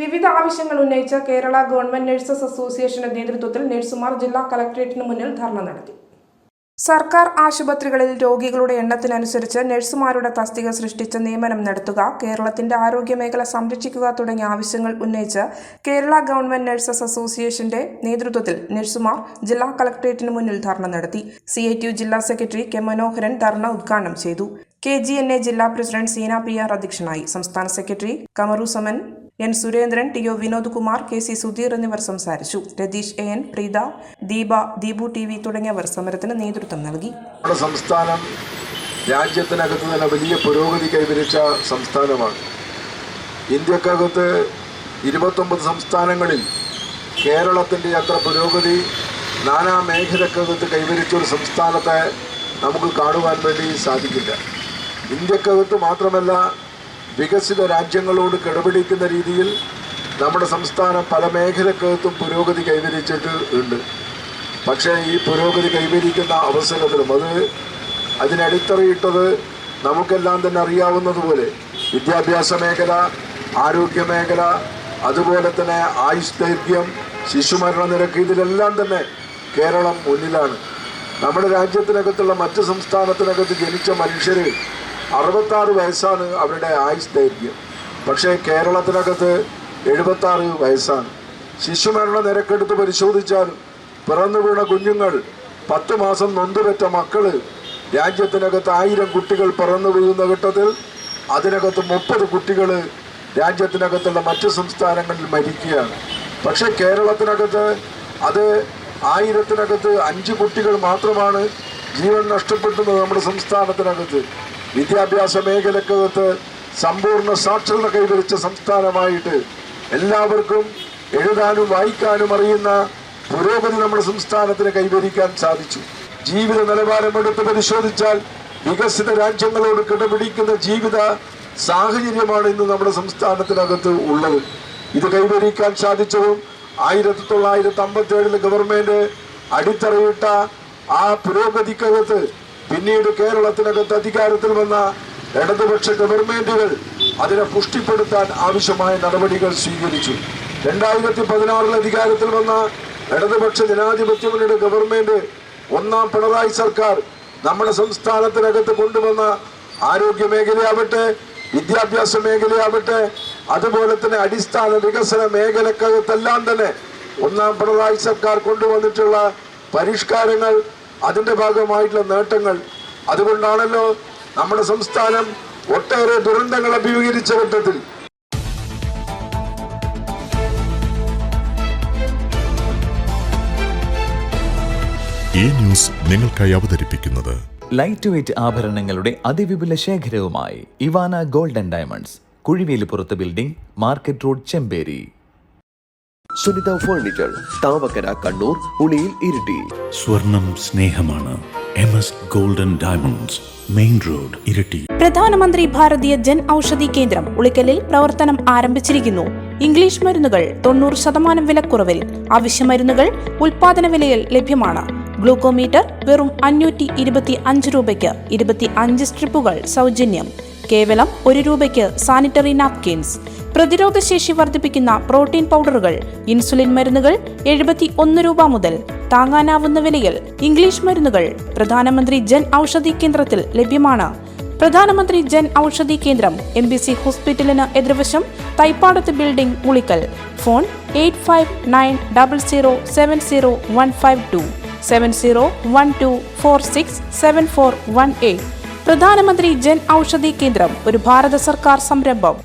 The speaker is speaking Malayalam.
വിവിധ ആവശ്യങ്ങൾ ഉന്നയിച്ച കേരള ഗവൺമെന്റ് നഴ്സസ് അസോസിയേഷന്റെ നേതൃത്വത്തിൽ നഴ്സുമാർ ജില്ലാ കളക്ടറേറ്റിന് മുന്നിൽ ധർണ നടത്തി. സർക്കാർ ആശുപത്രികളിൽ രോഗികളുടെ എണ്ണത്തിനനുസരിച്ച് നഴ്സുമാരുടെ തസ്തിക സൃഷ്ടിച്ച് നിയമനം നടത്തുക കേരളത്തിന്റെ ആരോഗ്യമേഖല സംരക്ഷിക്കുക തുടങ്ങിയ ആവശ്യങ്ങൾ ഉന്നയിച്ച് കേരള ഗവൺമെന്റ് നഴ്സസ് അസോസിയേഷന്റെ നേതൃത്വത്തിൽ നഴ്സുമാർ ജില്ലാ കളക്ടറേറ്റിന് മുന്നിൽ ധർണ നടത്തി. സി ജില്ലാ സെക്രട്ടറി കെ മനോഹരൻ ധർണ ഉദ്ഘാടനം ചെയ്തു. കെ ജി എൻ എ ജില്ലാ പ്രസിഡന്റ് സീന പി ആർ അധ്യക്ഷനായി. സംസ്ഥാന secretary Kamaruzzaman N Surendran T O Vinod Kumar K C Sudheer എന്നിവർ സംസാരിച്ചു. Ratheesh A N Preetha Deepa Deepu T V തുടങ്ങിയവർ സമരത്തിന് നേതൃത്വം നൽകി. സംസ്ഥാനം രാജ്യത്തിനകത്ത് തന്നെ വലിയ പുരോഗതി കൈവരിച്ച സംസ്ഥാനമാണ്. ഇന്ത്യക്കകത്ത് ഇരുപത്തൊമ്പത് സംസ്ഥാനങ്ങളിൽ കേരളത്തിന്റെ അത്ര പുരോഗതി നാനാ മേഖലക്കകത്ത് കൈവരിച്ച ഒരു സംസ്ഥാനത്തെ നമുക്ക് കാണുവാൻ വേണ്ടി സാധിക്കില്ല. ഇന്ത്യക്കകത്ത് മാത്രമല്ല വികസിത രാജ്യങ്ങളോട് കിടപിടിക്കുന്ന രീതിയിൽ നമ്മുടെ സംസ്ഥാനം പല മേഖലക്കകത്തും പുരോഗതി കൈവരിച്ചിട്ട് ഉണ്ട്. പക്ഷേ ഈ പുരോഗതി കൈവരിക്കുന്ന അവസരത്തിലും അത് അതിനടിത്തറയിട്ടത് നമുക്കെല്ലാം തന്നെ അറിയാവുന്നതുപോലെ വിദ്യാഭ്യാസ മേഖല ആരോഗ്യ മേഖല അതുപോലെ തന്നെ ആയുഷ് ദൈർഘ്യം ശിശുമരണ നിരക്ക് ഇതിലെല്ലാം തന്നെ കേരളം മുന്നിലാണ്. നമ്മുടെ രാജ്യത്തിനകത്തുള്ള മറ്റ് സംസ്ഥാനത്തിനകത്ത് ജനിച്ച മനുഷ്യർ അറുപത്താറ് വയസ്സാണ് അവരുടെ ആയുസ് ദൈർഘ്യം. പക്ഷേ കേരളത്തിനകത്ത് എഴുപത്താറ് വയസ്സാണ്. ശിശുമരണ നിരക്കെടുത്ത് പരിശോധിച്ചാൽ പിറന്നു വീണ കുഞ്ഞുങ്ങൾ പത്ത് മാസം നൊന്തുപെറ്റ മക്കൾ രാജ്യത്തിനകത്ത് ആയിരം കുട്ടികൾ പിറന്നു വീഴുന്ന ഘട്ടത്തിൽ അതിനകത്ത് മുപ്പത് കുട്ടികൾ രാജ്യത്തിനകത്തുള്ള മറ്റ് സംസ്ഥാനങ്ങളിൽ മരിക്കുകയാണ്. പക്ഷേ കേരളത്തിനകത്ത് അത് ആയിരത്തിനകത്ത് അഞ്ച് കുട്ടികൾ മാത്രമാണ് ജീവൻ നഷ്ടപ്പെടുന്നത് നമ്മുടെ സംസ്ഥാനത്തിനകത്ത്. വിദ്യാഭ്യാസ മേഖലക്കകത്ത് സമ്പൂർണ സാക്ഷരത കൈവരിച്ച സംസ്ഥാനമായിട്ട് എല്ലാവർക്കും എഴുതാനും വായിക്കാനും അറിയുന്ന പുരോഗതി നമ്മുടെ സംസ്ഥാനത്തിന് കൈവരിക്കാൻ സാധിച്ചു. ജീവിത നിലവാരം എടുത്ത് പരിശോധിച്ചാൽ വികസിത രാജ്യങ്ങളോട് കിടപിടിക്കുന്ന ജീവിത സാഹചര്യമാണ് ഇന്ന് നമ്മുടെ സംസ്ഥാനത്തിനകത്ത് ഉള്ളത്. ഇത് കൈവരിക്കാൻ സാധിച്ചതും ആയിരത്തി തൊള്ളായിരത്തി അമ്പത്തി ഏഴിൽ ഗവൺമെന്റ് അടിത്തറയിട്ട ആ പുരോഗതിക്കകത്ത് പിന്നീട് കേരളത്തിനകത്ത് അധികാരത്തിൽ വന്ന ഇടതുപക്ഷ ഗവൺമെന്റുകൾ അതിനെ പുഷ്ടിപ്പെടുത്താൻ ആവശ്യമായ നടപടികൾ സ്വീകരിച്ചു. രണ്ടായിരത്തി പതിനാറിൽ അധികാരത്തിൽ വന്ന ഇടതുപക്ഷ ജനാധിപത്യ ഗവൺമെന്റ് ഒന്നാം പിണറായി സർക്കാർ നമ്മുടെ സംസ്ഥാനത്തിനകത്ത് കൊണ്ടുവന്ന ആരോഗ്യ മേഖലയാവട്ടെ വിദ്യാഭ്യാസ മേഖലയാവട്ടെ അതുപോലെ തന്നെ അടിസ്ഥാന വികസന മേഖലക്കകത്തെല്ലാം തന്നെ ഒന്നാം പിണറായി സർക്കാർ കൊണ്ടുവന്നിട്ടുള്ള പരിഷ്കാരങ്ങൾ അതിന്റെ ഭാഗമായിട്ടുള്ള നേട്ടങ്ങൾ. അതുകൊണ്ടാണല്ലോ നമ്മുടെ സംസ്ഥാനം ഒട്ടേറെ ദുരന്തങ്ങൾ അഭിമുഖീകരിച്ച ഘട്ടത്തിൽ. ഈ ന്യൂസ് നിങ്ങൾക്കായി അവതരിപ്പിക്കുന്നത് ലൈറ്റ് വെയ്റ്റ് ആഭരണങ്ങളുടെ അതിവിപുല ശേഖരവുമായി Ivana golden diamonds കുഴിവേലിപ്പുറത്ത് building market road Chemperi Sunitha furniture Thavakkara Kannur Uliyil Iritty. സ്വർണം സ്നേഹമാണ്. M S golden diamonds main road Iritty. പ്രധാനമന്ത്രി ഭാരതീയ ജൻ ഔഷധി കേന്ദ്രം ഉളിക്കലിൽ പ്രവർത്തനം ആരംഭിച്ചിരിക്കുന്നു. ഇംഗ്ലീഷ് മരുന്നുകൾ തൊണ്ണൂറ് ശതമാനം വിലക്കുറവിൽ. ആവശ്യ മരുന്നുകൾ ഉൽപാദന വിലയിൽ ലഭ്യമാണ്. ഗ്ലൂക്കോമീറ്റർ വെറും അഞ്ഞൂറ്റി ഇരുപത്തി അഞ്ച് രൂപയ്ക്ക് ഇരുപത്തി അഞ്ച് സ്ട്രിപ്പുകൾ സൗജന്യം. കേവലം ഒരു രൂപയ്ക്ക് സാനിറ്ററി നാപ്കിൻസ് പ്രതിരോധശേഷി വർദ്ധിപ്പിക്കുന്ന പ്രോട്ടീൻ പൗഡറുകൾ ഇൻസുലിൻ മരുന്നുകൾ എഴുപത്തി ഒന്ന് രൂപ മുതൽ താങ്ങാനാവുന്ന വിലയിൽ ഇംഗ്ലീഷ് മരുന്നുകൾ പ്രധാനമന്ത്രി ജൻ ഔഷധി കേന്ദ്രത്തിൽ ലഭ്യമാണ്. പ്രധാനമന്ത്രി ജൻ ഔഷധി കേന്ദ്രം എം ബി സി ഹോസ്പിറ്റലിന് എതിർവശം തൈപ്പാടത്ത് building Ulikkal. Phone eight five nine double zero seven zero one five two. Seven zero one two four six seven four one eight. പ്രധാനമന്ത്രി ജൻ ഔഷധി കേന്ദ്രം ഒരു ഭാരത സർക്കാർ സംരംഭം.